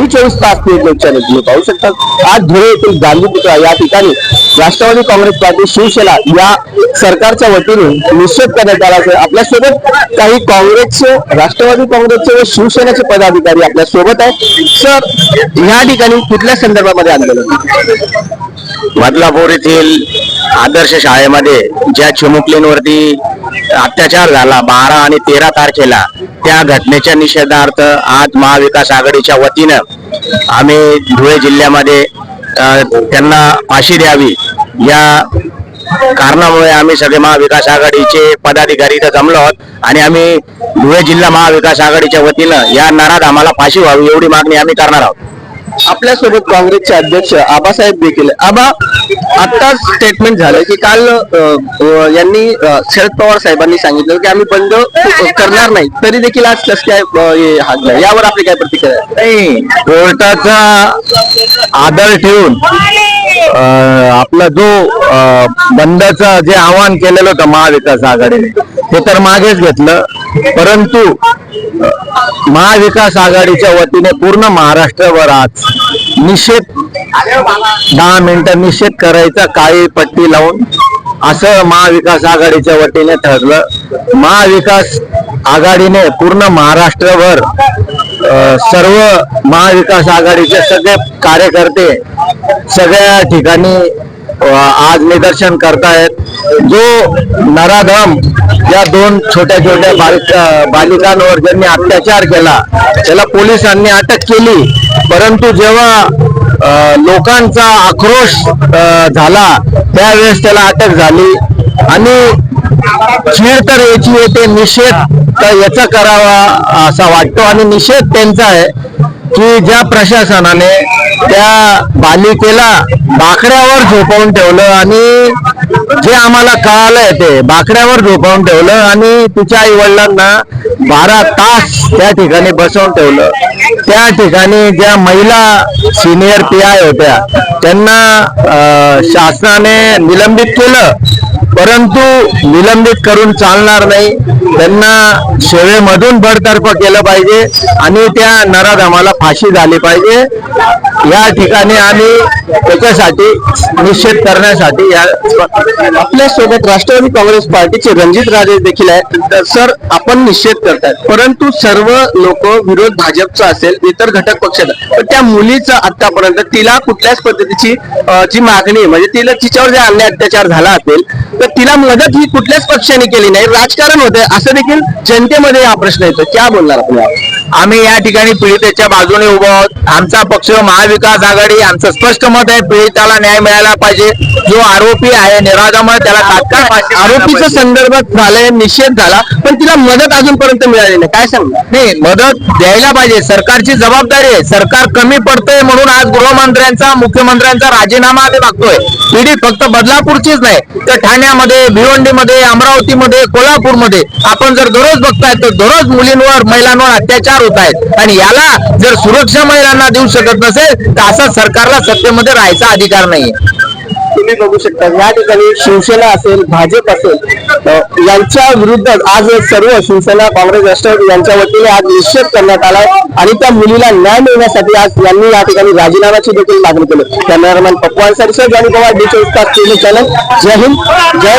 ही चोवीस तास news news तुम्ही पाहू शकता. आज धुळे येथील गांधीपुतळा या ठिकाणी राष्ट्रवादी काँग्रेस पार्टी शिवसेना या सरकारच्या वतीने निषेध करण्यात आला असेल. आपल्यासोबत काही काँग्रेसचे राष्ट्रवादी काँग्रेसचे व शिवसेनेचे पदाधिकारी आपल्यासोबत आहेत. सर या ठिकाणी कुठल्या संदर्भामध्ये आंदोलन? बदलापूर येथील आदर्श शाळेमध्ये ज्या चिमुकलींवरती अत्याचार झाला बारा आणि तेरा तारखेला त्या घटनेच्या निषेधार्थ आज महाविकास आघाडीच्या वतीनं आम्ही धुळे जिल्ह्यामध्ये त्यांना फाशी द्यावी. या कारणामुळे आम्ही सगळे महाविकास आघाडीचे पदाधिकारी इथं जमलो आहोत आणि आम्ही धुळे जिल्हा महाविकास आघाडीच्या वतीनं या नाराज आम्हाला फाशी व्हावी एवढी मागणी आम्ही करणार आहोत. आपल्यासोबत काँग्रेसचे अध्यक्ष आबासाहेब देखील. आबा आता स्टेटमेंट झालं की काल अ, अ, यांनी अ, शरद पवार साहेबांनी सांगितलं की आम्ही बंद करणार नाही. तरी देखील आज कसं काय अ, हे हात यावर आपली काय प्रतिक्रिया आहे? नाही कोर्टाचा आदर ठेवून आपला जो अं, बंदचं जे आवाहन केलेलं होतं महाविकास आघाडीने ते तर मागेच घेतलं. परंतु महाविकास आघाडीच्या वतीने पूर्ण महाराष्ट्रभर आज निषेध दहा मिनिटं निषेध करायचा काळी पट्टी लावून असं महाविकास आघाडीच्या वतीने ठरलं. महाविकास आघाडीने पूर्ण महाराष्ट्रभर सर्व महाविकास आघाडीचे सगळे कार्यकर्ते सगळ्या ठिकाणी आज निदर्शन करतायत. जो नराधम या दोन छोट्या छोट्या बालिकांवर ज्यांनी अत्याचार केला त्याला पोलिसांनी अटक केली. परंतु जेव्हा लोकांचा आक्रोश झाला त्यावेळेस त्याला अटक झाली. आणि छेड तर याची येते निषेध तर याचा करावा असा वाटतो. आणि निषेध त्यांचा आहे की ज्या प्रशासनाने त्या बालिकेला बाकड्यावर झोपवून ठेवलं आणि जे आम्हाला कळालंय ते बाकड्यावर झोपवून ठेवलं आणि तिच्या आई वडिलांना बारा तास त्या ठिकाणी बसवून ठेवलं. त्या ठिकाणी ज्या महिला सिनियर पी आय होत्या त्यांना अं, शासनाने निलंबित केलं. परंतु निलंबित करून चालणार नाही. त्यांना सेवेमधून बडतर्फ केलं पाहिजे आणि त्या नराधमाला फाशी झाली पाहिजे. या ठिकाणी आम्ही त्याच्यासाठी निषेध करण्यासाठी या आपल्यासोबत राष्ट्रवादी काँग्रेस पार्टीचे रणजित राजे देखील आहेत. तर सर आपण निषेध करतात परंतु सर्व लोक विरोध भाजपचा असेल इतर घटक पक्षाचा. पण त्या मुलीचं आतापर्यंत तिला कुठल्याच पद्धतीची जी मागणी म्हणजे तिला तिच्यावर जे अन्याय अत्याचार झाला असेल तर तिला मदत ही कुठल्याच पक्षाने केली नाही. राजकारण होते असं देखील जनतेमध्ये हा प्रश्न येतो क्या बोलणार आपण? आम्ही या ठिकाणी पीडितेच्या बाजूने उभो आहोत. आमचा पक्ष महाविकास आघाडी आमचं स्पष्ट मत आहे पीडिताला न्याय मिळाला पाहिजे. जो आरोपी आहे निराधामुळे त्याला तात्काळ मिळायला पाहिजे. संदर्भात झालंय निषेध झाला. पण तिला मदत अजूनपर्यंत मिळाली नाही. काय सांगणार? नाही मदत द्यायला पाहिजे. सरकारची जबाबदारी आहे. सरकार कमी पडतंय म्हणून आज गृहमंत्र्यांचा मुख्यमंत्र्यांचा राजीनामा आम्ही मागतोय. पीडित फक्त बदलापूरचीच नाही तर ठाण्यामध्ये भिवंडीमध्ये अमरावतीमध्ये कोल्हापूरमध्ये आपण जर दररोज बघताय तर दररोज मुलींवर महिलांवर अत्याचार होत आहेत. आणि याला जर सुरक्षा महिलांना देऊ शकत नसेल तर असा सरकारला सत्तेमध्ये राहायचा अधिकार नाही तुम्ही बघू शकता. या ठिकाणी शिवसेना असेल भाजप असेल यांच्या विरुद्ध आज सर्व शिवसेना काँग्रेस राष्ट्रवादी यांच्या वतीने आज निषेध करण्यात आलाय आणि त्या मुलीला न्याय मिळण्यासाठी आज यांनी या ठिकाणी राजीनाम्याची देखील मागणी केली. Cameraman Pappu Ansari sir Jani Pawar D चोवीस चॅनल जय हिंद जय